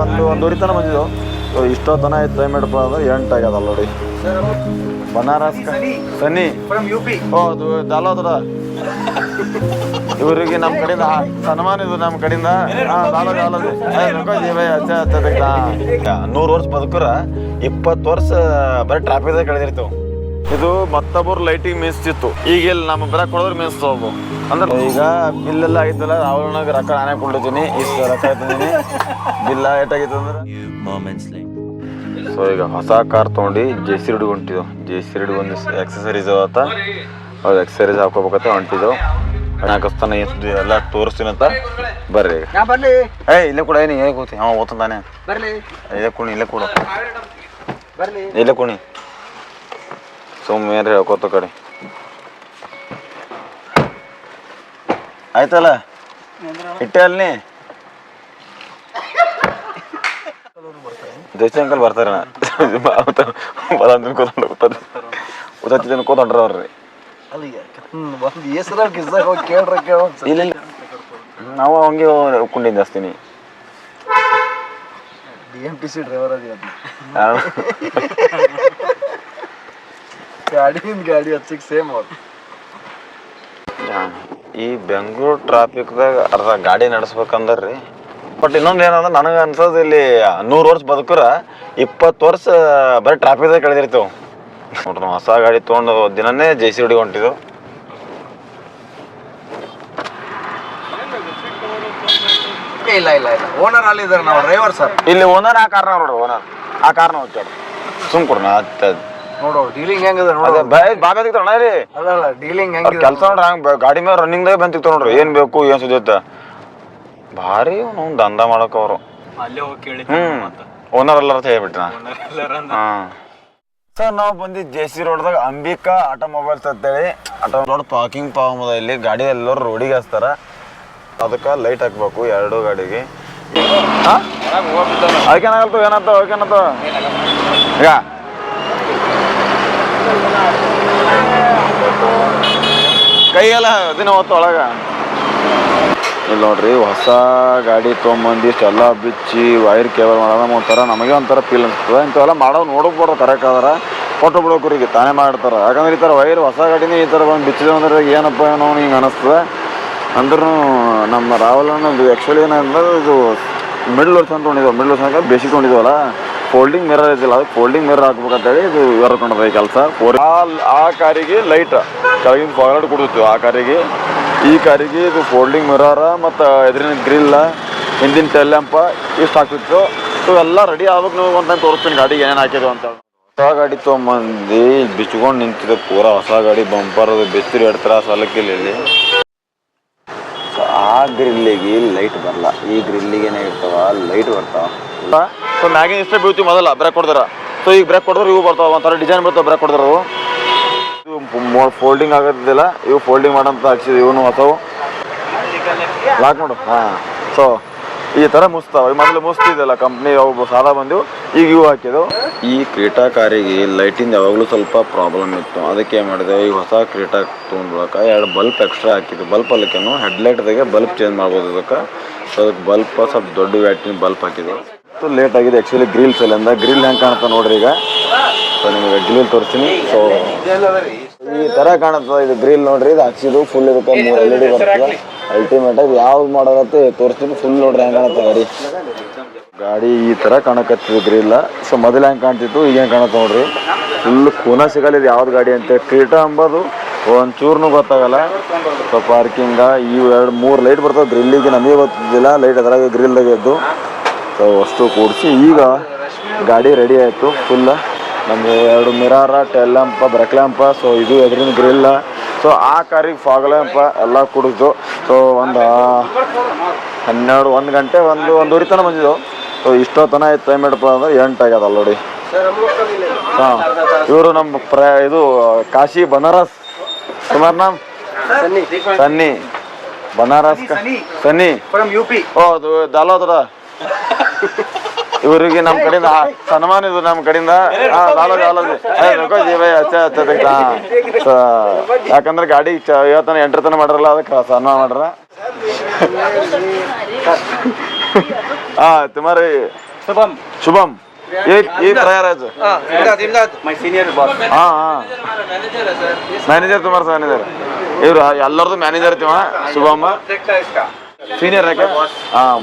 ಒಂದು ಒಂದೂವರೆ ತನಕ ಬಂದಿದ್ದು. ಇಷ್ಟೋ ತನ ಆಯ್ತು ಹಿಡಪ್ಪ ಅಂದ್ರೆ ಎಂಟು ಆಗ್ಯದ ನೋಡಿ ಬನಾರಸ್ ಸನ್ನಿ. ಓ ಅದು ದಾಲೋದ್ರ ಇವರಿಗೆ ನಮ್ಮ ಕಡೆಯಿಂದ ಸನ್ಮಾನ ಇದು ನಮ್ಮ ಕಡೆಯಿಂದ. ನೂರು ವರ್ಷ ಬದುಕರ ಇಪ್ಪತ್ತು ವರ್ಷ ಬರೀ ಟ್ರಾಫಿಕ್ದಾಗ ಕಳೆದಿರ್ತಾವ. ಇದು ಮತ್ತೊಬ್ಬರು ಲೈಟಿಂಗ್ ಮೀನ್ಸ್ತಿತ್ತು ಈಗ ಇಲ್ಲಿ ನಮ್ಮ ಬರ ಕೊಡೋರು ಮಿಸ್ತಾವು ಅಂದ್ರೆ ಈಗ ಬಿಲ್ ಎಲ್ಲ ಆಗಿದ್ದಲ್ಲ ಅವ್ರನಾಗ ರೊಕ್ಕ ನಾನೇ ಕೊಟ್ಟಿದ್ದೀನಿ ಇಷ್ಟು ರೊಕ್ಕ ಇದ್ದೀನಿ ಬಿಲ್ ಏಟಾಗಿತ್ತು ಅಂದ್ರೆ. ಸೊ ಈಗ ಹೊಸ ಕಾರ್ ತೊಗೊಂಡು ಜೆ ಸಿ ರೋಡಿಗೆ ಹೊಂಟಿದ್ದು ಜೆ ಸಿ ರೋಡಿಗೆ ಒಂದು ಎಕ್ಸಸರೀಸ್ ಅವತ್ತ ಅದು ಎಕ್ಸಸರೀಸ್ ಹಾಕೋಬೇಕತ್ತ ಹೊಂಟಿದ್ದು ಹಾಕಿಸ್ತಾನೆ ಎಷ್ಟು ಎಲ್ಲ ಅಂತ ಬರ್ರಿ ಏಯ್ ಏ ಇಲ್ಲೇ ಕೂಡ ಏನು ಹೇಗೆ ಕೂತಿ. ಹಾಂ ಓದ್ತಾನೆ. ಇಲ್ಲೇ ಕುಣಿ ಇಲ್ಲೇ ಕೊಡು ಇಲ್ಲೇ ಕುಣಿ. ಸುಮ್ಮನೆ ಏನ್ರಿ ಹೇಳ್ಕೊತ ಕಡೆ. ಆಯ್ತಲ್ಲ? ಇಟ್ಟೆ ಅಲ್ಲಿ ಜೈಸಿ ಅಂಕಲ್ ಬರ್ತಾರೆ ಅವ್ರಿ ಇಲ್ಲ ಇಲ್ಲ. ನಾವು ಹಂಗೆ ಕುಂಡಿಂದ ಜಾಸ್ತಿನಿ D M T C driver ಅದಿ? ಗಾಡಿಯಿಂದ ಗಾಡಿ ಹಚ್ಚಿಗೆ ಸೇಮ್. ಈ ಬೆಂಗಳೂರು ಟ್ರಾಫಿಕ್ದಾಗ ಅರ್ಧ ಗಾಡಿ ನಡೆಸ್ಬೇಕಂದ್ರಿ. ಬಟ್ ಇನ್ನೊಂದು ಏನಂದ್ರೆ ನನಗೆ ಅನ್ಸೋದು ಇಲ್ಲಿ ನೂರು ವರ್ಷ ಬದುಕರ ಇಪ್ಪತ್ತು ವರ್ಷ ಬರೀ ಟ್ರಾಫಿಕ್ದಾಗ ಕಳೆದಿರ್ತೇವೆ. ನೋಡ್ರಿ ನಾವು ಹೊಸ ಗಾಡಿ ತೊಗೊಂಡು ದಿನನೇ ಜೆ ಸಿ ಹುಡುಗಿ ಹೊಂಟಿದ್ದು. ಇಲ್ಲ ಇಲ್ಲ ಇಲ್ಲ. ಓನರ್ ಅಲ್ಲಿ ಇದಾರೆ ನಾವು ಡ್ರೈವರ್ ಸರ್ ಇಲ್ಲಿ ಓನರ್ ಆ ಕಾರ್ನ ನೋಡ್ರಿ ಓನರ್ ಆ ಕಾರ್ನ ಹೋಗ್ತಾರೆ ಸುಮ್ ಕೊಡ್ರಿ ಅತ್ತ ನೋಡು ಡೀಲಿಂಗ್ ಹೆಂಗದ ಅದೇ ನೋಡು ಬೈ ಬಾಬೆ ತೆಗ್ತಾರ ರೀ ಅಲ್ಲ ಅಲ್ಲ ಡೀಲಿಂಗ್ ಅವ್ರ ಹೆಂಗಿದೆ ಕೆಲಸ ನೋಡ್ರಿ ಹಂಗೆ ಗಾಡಿ ಮೇಲೆ ರನ್ನಿಂಗ್ದಾಗ ಬಂದು ತೆಗ್ತಾವ ನೋಡ್ರಿ ಏನು ಬೇಕು ಏನು ಸುದ್ದಿತ್ತ ಭಾರಿ ಅವ್ನು ದಂಧ ಮಾಡಕ್ಕೆ ಅವರು. ಅಲ್ಲೇ ಹೋಗಿ ಕೇಳಿ ಹ್ಮ್ ಓನರ್ ಎಲ್ಲರ ಹೇಳ್ಬಿಟ್ಟ ಹಾಂ. ಸರ್ ನಾವು ಬಂದಿದ್ದು ಜೆ ಸಿ ರೋಡ್ದಾಗ ಅಂಬಿಕಾ ಆಟೋಮೊಬೈಲ್ಸ್ ಅಂತೇಳಿ. ಆಟೋ ರೋಡ್ ಪಾರ್ಕಿಂಗ್ ಪಾವಮದ ಇಲ್ಲಿ. ಗಾಡಿ ಎಲ್ಲರೂ ರೋಡಿಗೆ ಹಚ್ತಾರ. ಅದಕ್ಕೆ ಲೈಟ್ ಹಾಕ್ಬೇಕು ಎರಡು ಗಾಡಿಗೆ. ಅದಕ್ಕೇನಾಗಲ್ತು ಏನಂತ ಅದಕ್ಕೇನಂತ ಈಗ ಕೈಯೆಲ್ಲ ದಿನ ಒಳಗ. ಇಲ್ಲಿ ನೋಡ್ರಿ, ಹೊಸ ಗಾಡಿ ತೊಗೊಂಬಂದು ಇಷ್ಟೆಲ್ಲ ಬಿಚ್ಚಿ ವೈರ್ ಕೇಬಲ್ ಮಾಡೋದ ಒಂಥರ ನಮಗೆ ಒಂಥರ ಫೀಲ್ ಅನ್ಸ್ತದೆ ಇಂಥವೆಲ್ಲ ಮಾಡೋದು ನೋಡೋಕೆ ಕರೆಕ್ಟ್ ಆದ್ರೆ ಕೊಟ್ಟು ಬಿಡೋಕ್ರಿಗೆ ತಾನೇ ಮಾಡ್ತಾರೆ. ಯಾಕಂದ್ರೆ ಈ ಥರ ವೈರ್ ಹೊಸ ಗಾಡಿನೇ ಈ ಥರ ಬಂದು ಬಿಚ್ಚಿದೆ ಅಂದ್ರೆ ಏನಪ್ಪ ಏನೋ ಹಿಂಗೆ ಅನಿಸ್ತದೆ. ಅಂದ್ರೂ ನಮ್ಮ ರಾಹುಲನ್ನು ಆ್ಯಕ್ಚುಲಿ ಏನಂದ್ರೆ ಇದು ಮಿಡ್ಲ್ ವರ್ಷ ತೊಗೊಂಡಿದ್ವು. ಮಿಡ್ಲ್ ವರ್ಷ ಬೇಸಿಗೆ ತೊಗೊಂಡಿದ್ವಲ್ಲ. ಫೋಲ್ಡಿಂಗ್ ಮಿರರ್ ಇದಿಲ್ಲ ಅದು ಫೋಲ್ಡಿಂಗ್ ಮಿರರ್ ಹಾಕ್ಬೇಕಂತೇಳಿ ಇದು ಹೊರಕೊಂಡದ ಈ ಕೆಲಸ ಆ ಕಾರಿಗೆ ಲೈಟ್ ಕೆಳಗಿನ ಫಾರ್ವರ್ಡ್ ಕೊಡುತ್ತೆ ಆ ಕಾರಿಗೆ, ಈ ಕಾರಿಗೆ ಇದು ಫೋಲ್ಡಿಂಗ್ ಮಿರರ ಮತ್ತು ಎದುರಿನ ಗ್ರಿಲ್ಲ ಹಿಂದಿನ ಟೆಲ್ ಲ್ಯಾಂಪ ಇಷ್ಟು ಹಾಕ್ತಿತ್ತು. ಸೊ ಎಲ್ಲ ರೆಡಿ ಆಗ್ಬೇಕು ನೀವು ಅಂತ ತೋರಿಸ್ತೀನಿ. ಗಾಡಿಗೆ ಏನೇನು ಹಾಕಿದ್ವು ಅಂತ ಹೊಸ ಗಾಡಿ ತೊಗೊಂಬಂದು ಬಿಚ್ಕೊಂಡು ನಿಂತಿದೆ ಪೂರ. ಹೊಸ ಗಾಡಿ ಬಂಪರ್ ಬೆಚ್ಚರಿ ಎರಡು ಥರ ಸಲಕ್ಕಿಲ್ಲ ಇಲ್ಲಿ. ಆ ಗ್ರಿಲ್ಲಿಗೆ ಲೈಟ್ ಬರಲ್ಲ. ಈ ಗ್ರಿಲ್ಲಿಗೆ ಇರ್ತಾವ ಲೈಟ್ ಬರ್ತಾವ. ಸೊ ಮ್ಯಾಗಿನ ಇಷ್ಟೇ ಬೀಳ್ತೀವಿ ಮೊದಲ ಬ್ರೇಕ್ ಕೊಡ್ತಾರೆ ಸೊ ಈಗ ಬ್ರೇಕ್ ಕೊಡಿದ್ರೆ ಇವು ಬರ್ತಾವ ಒಂಥರ ಡಿಸೈನ್ ಬರ್ತಾವೆ ಬ್ರೇಕ್ ಕೊಡ್ತಾರೆ ಅವು. ಫೋಲ್ಡಿಂಗ್ ಆಗೋದಿಲ್ಲ, ಇವು ಫೋಲ್ಡಿಂಗ್ ಮಾಡೋಂಥ ಹಾಕ್ಸಿದ್ವಿ, ಇವನು ಅಥವಾ ಲಾಕ್ ನೋಡು ಹಾಂ. ಸೊ ಈ ಥರ ಮುಸ್ತಾವ ಮೊದಲು ಮುಸ್ತಿದ್ದಲ್ಲ ಕಂಪ್ನಿ ಅವು ಸಾಲ ಬಂದಿವು, ಈಗ ಇವು ಹಾಕಿದವು. ಈ ಕ್ರೀಟಾ ಕಾರಿಗೆ ಲೈಟಿಂದ ಯಾವಾಗಲೂ ಸ್ವಲ್ಪ ಪ್ರಾಬ್ಲಮ್ ಇತ್ತು. ಅದಕ್ಕೆ ಏನು ಮಾಡಿದೆ, ಈ ಹೊಸ ಕ್ರೀಟಾ ತೊಗೊಂಡ್ಬಿಡೋಕೆ ಎರಡು ಬಲ್ಪ್ ಎಕ್ಸ್ಟ್ರಾ ಹಾಕಿದ್ದು ಬಲ್ಪ್ ಅಲ್ಲಕ್ಕೇನು ಹೆಡ್ಲೈಟ್ದಾಗೆ ಬಲ್ಪ್ ಚೇಂಜ್ ಮಾಡ್ಬೋದು ಅದಕ್ಕೆ ಸೊ ಅದಕ್ಕೆ ಬಲ್ಪ್ ಸ್ವಲ್ಪ ದೊಡ್ಡ ವ್ಯಾಟಿನ ಬಲ್ಪ್ ಹಾಕಿದ್ವಿ ಲೇಟ್ ಆಗಿದೆ. ಆ್ಯಕ್ಚುಲಿ ಗ್ರಿಲ್ಸ್ ಅಲ್ಲಿಂದ ಗ್ರಿಲ್ ಹೆಂಗೆ ಕಾಣುತ್ತೆ ನೋಡ್ರಿ ಈಗ. ಸೊ ನಿಮಗೆ ಗ್ರಿಲ್ ತೋರಿಸ್ತೀನಿ. ಸೊ ಈ ತರ ಕಾಣುತ್ತೆ ಇದು ಗ್ರಿಲ್ ನೋಡ್ರಿ. ಇದು ಹಾಕ್ಸಿದ್ದು ಫುಲ್ ಇದಕ್ಕೆ ಮೂರು ಎಲ್ ಇ ಡಿ ಬರ್ತದೆ ಅಲ್ಟಿಮೇಟ್ ಆಗಿ ಯಾವ್ದು ಮಾಡೋದತ್ತೆ ತೋರಿಸ್ತೀನಿ. ಫುಲ್ ನೋಡ್ರಿ ಹೆಂಗೆ ಕಾಣುತ್ತೆ ಗಾಡಿ ಗಾಡಿ ಈ ತರ ಕಾಣಕತ್ತಿದ್ದು ಗ್ರಿಲ್ ಸೊ ಮೊದಲ ಹೆಂಗೆ ಕಾಣ್ತಿತ್ತು? ಈಗ ಹೆಂಗೆ ಕಾಣುತ್ತೆ ನೋಡ್ರಿ. ಫುಲ್ ಕೂನ ಸಿಗಲ್ಲ ಇದು ಯಾವ್ದು ಗಾಡಿ ಅಂತ. ಕ್ರೀಟಾ ಅಂಬೋದು ಒಂಚೂರ್ನು ಗೊತ್ತಾಗಲ್ಲ. ಸೊ ಪಾರ್ಕಿಂಗ ಇವು ಎರಡು ಮೂರು ಲೈಟ್ ಬರ್ತವೆ. ಗ್ರಿಲ್ಲಿಗೆ ನಮಗೆ ಗೊತ್ತಿದ್ದಿಲ್ಲ. ಲೈಟ್ ಅದ್ರಾಗ ಗ್ರಿಲ್ದಾಗ ಎದ್ದು ಸೊ ಅಷ್ಟು ಕೂಡಿಸಿ. ಈಗ ಗಾಡಿ ರೆಡಿ ಆಯಿತು ಫುಲ್ಲ ನಮಗೆ ಎರಡು mirror tail lamp brake lamp so ಇದು ಎದುರಿನ ಗ್ರಿಲ್ಲ ಸೊ ಆ ಕಾರಿಗೆ ಫಾಗ್ ಲ್ಯಾಂಪ ಎಲ್ಲ ಕುಡಿದು ಸೊ ಒಂದು ಹನ್ನೆರಡು ಒಂದು ಗಂಟೆ ಒಂದು ಒಂದೂವರೆ ತನಕ ಬಂದಿದ್ದೆವು ಸೊ ಇಷ್ಟೊತ್ತನ ಆಯ್ತು ಟೈಮ್ ಇಡಪ್ಪ ಅಂದ್ರೆ ಎಂಟು ಆಗ್ಯದ ಆಲ್ರೆಡಿ ಹಾಂ ಇವರು ನಮ್ಮ ಪ್ರ ಇದು ಕಾಶಿ ಬನಾರಸ್. ಸುಮಾರು ನಾಮ್? Sunny. Banaras Sunny from U P ಓ ಅದು ದಾಲೋದ್ರ. ಇವರಿಗೆ ನಮ್ಮ ಕಡೆಯಿಂದ ಸನ್ಮಾನ ಇದು ನಮ್ಮ ಕಡೆಯಿಂದ ಲಾಲೋಜ್ ಲಾಲೋಜ್ ರೊಕ್ಕಿ ಭಯ ಹಚ್ಚ ಹಚ್ಚ ಯಾಕಂದ್ರೆ ಗಾಡಿ ಇವತ್ತನ ಎಂಟ್ರ ತನ ಮಾಡ್ರಲ್ಲ ಅದಕ್ಕೆ ಸನ್ಮಾನ ಮಾಡ್ರ. ಹಾ ತುಮಾರಿ ಶುಭಂ. ಶುಭಂ. ಪ್ರಯಾರಾಜ್. ಹಾ ಹಾ ಮ್ಯಾನೇಜರ್ ತುಮಾರ್ ಮ್ಯಾನೇಜರ್ ಇವ್ರು ಎಲ್ಲರದು ಮ್ಯಾನೇಜರ್ ತಿಮ್ಮ ಶುಭಮ್ಮ. ಸೀನಿಯರ್ ಯಾಕೆ? ಹಾಂ.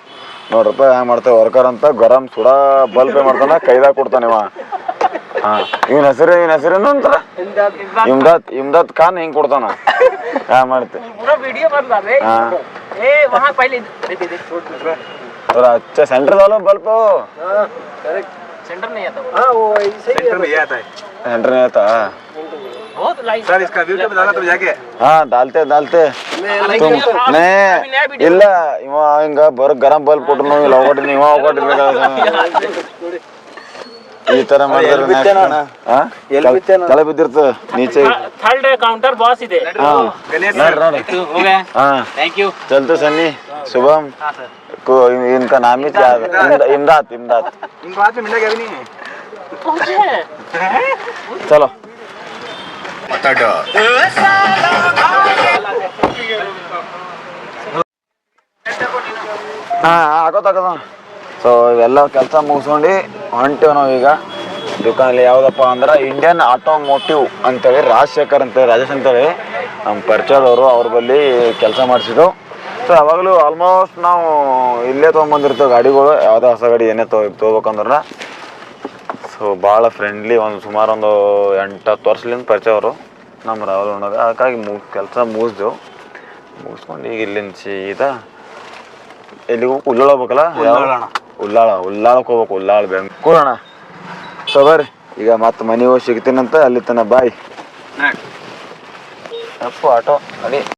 है लाओ. ನೋಡ್ರಪ್ಪ ಹೆಂಗ್ ಮಾಡ್ತೇವೆ ವರ್ಕರ್ ಅಂತ ಗರಂ ಸುಡ ಬಲ್ಬ್ ಮಾಡ್ತಾನ ಕೈದಾಗ ಕೊಡ್ತಾನೆ ಇವ ಹಾ ಇವನ್ ಹೆಸರು ಇವನ್ ಹೆಸರೇನು ಅಂತಾರ ಇಮ್ದಾದ್ ಇಮ್ದಾದ್ ಖಾನ್ ಹಿಂಗ್ ಕೊಡ್ತಾನ ಹಾ ಮಾಡ್ತೆ पूरा वीडियो बन रहा है ಹಾ ए वहाँ पहले दे दे दे और अच्छा सेंटर वाला बल्ब सेंटर नहीं आता वो। हाँ वो सेंटर में ये आता है सेंटर नहीं आता बहुत लाइट सर इसका यूट्यूब डाला तुम जाके ಹಾ ಡಾಲ್ತೆ ಡಾಲ್ತೆ ತುಮ್ ನೇ ಇಲ್ಲ ಇವ ಹಿಂಗ ಬರೋ ಗರಂ ಬಲ್ಬ್ ಕೊಟ್ರು ನಾವು ಇಲ್ಲ ಹೋಗ್ಬಿಟ್ಟು ಇವ ಹೋಗ್ಬಿಟ್ಟಿರ್ಬೇಕು ಈ ತರ ಮಾಡಿದ್ರೆ next- ಹಾ? ಕೆಳ- ಕೆಳ ಬಿದ್ದಿರ್ತದ ನೀಚೆ थर्ड काउंटर बॉस ಇದೆ ಹಾ गणेश ನೋಡ್ರಿ ನೋಡ್ರಿ हो गया ಹಾ थैंक यू चलते सन्नी शुभम हाँ सर को इन- इनका नाम ही क्या है? इमदा- इमदाद इमदाद इनको हाथ में मिलेगा भी नहीं है पहुंचे चलो ಹಾ ಆಗೋತ್ ಆಗೋದ ಸೊ ಇವೆಲ್ಲ ಕೆಲಸ ಮುಗಿಸ್ಕೊಂಡು ಹೊಂಟೇವ್ ನಾವು ಈಗ. ದುಕಾನಲ್ಲಿ ಯಾವುದಪ್ಪ ಅಂದ್ರೆ ಇಂಡಿಯನ್ ಆಟೋಮೋಟಿವ್ ಅಂತೇಳಿ ರಾಜಶೇಖರ್ ಅಂತೇಳಿ, ರಾಜೇಶ್ ಅಂತೇಳಿ ನಮ್ಮ ಪರಿಚಯದವರು ಅವ್ರ ಬಳಿ ಕೆಲಸ ಮಾಡಿಸಿದ್ರು ಸೊ ಯಾವಾಗಲೂ ಆಲ್ಮೋಸ್ಟ್ ನಾವು ಇಲ್ಲೇ ತೊಗೊಂಬಂದಿರ್ತೇವೆ ಗಾಡಿಗಳು, ಯಾವುದೇ ಹೊಸ ಗಾಡಿ ಏನೇ ತಗೋ ತೊಗೋಬೇಕಂದ್ರೆ ಸೊ ಭಾಳ ಫ್ರೆಂಡ್ಲಿ ಒಂದು ಸುಮಾರು ಒಂದು ಎಂಟು ಹತ್ತು ವರ್ಷಲಿಂದ ಪರಿಚಯ ಅವರು ನಮ್ಮ ರಾಹುಲ್ ಹಾಗಾಗಿ ಮು ಕೆಲಸ ಮುಗಿಸ್ದೆವು ಮುಗಿಸ್ಕೊಂಡು ಈಗ ಇಲ್ಲಿಂದ ಸೀದಾ ಎಲ್ಲಿಗೂ ಉಳ್ಳಾಳ ಹೋಗ್ಬೇಕಲ್ಲ ಉಲ್ಲಾಳ ಉಳ್ಳಾಳ ಉಳ್ಳಾಳಕ್ಕೆ ಹೋಗ್ಬೇಕು. ಉಳ್ಳಾಳ ಬೆಂಗ್ ಕೂಡೋಣ ಸೊ ಬರ್ರಿ ಈಗ ಮತ್ತೆ ಮನೆ ಹೋಗಿ ಸಿಗ್ತೀನಂತ ಅಲ್ಲಿ ತನ ಬಾಯ್. ಅಪ್ಪು ಆಟೋ ಅಡಿ.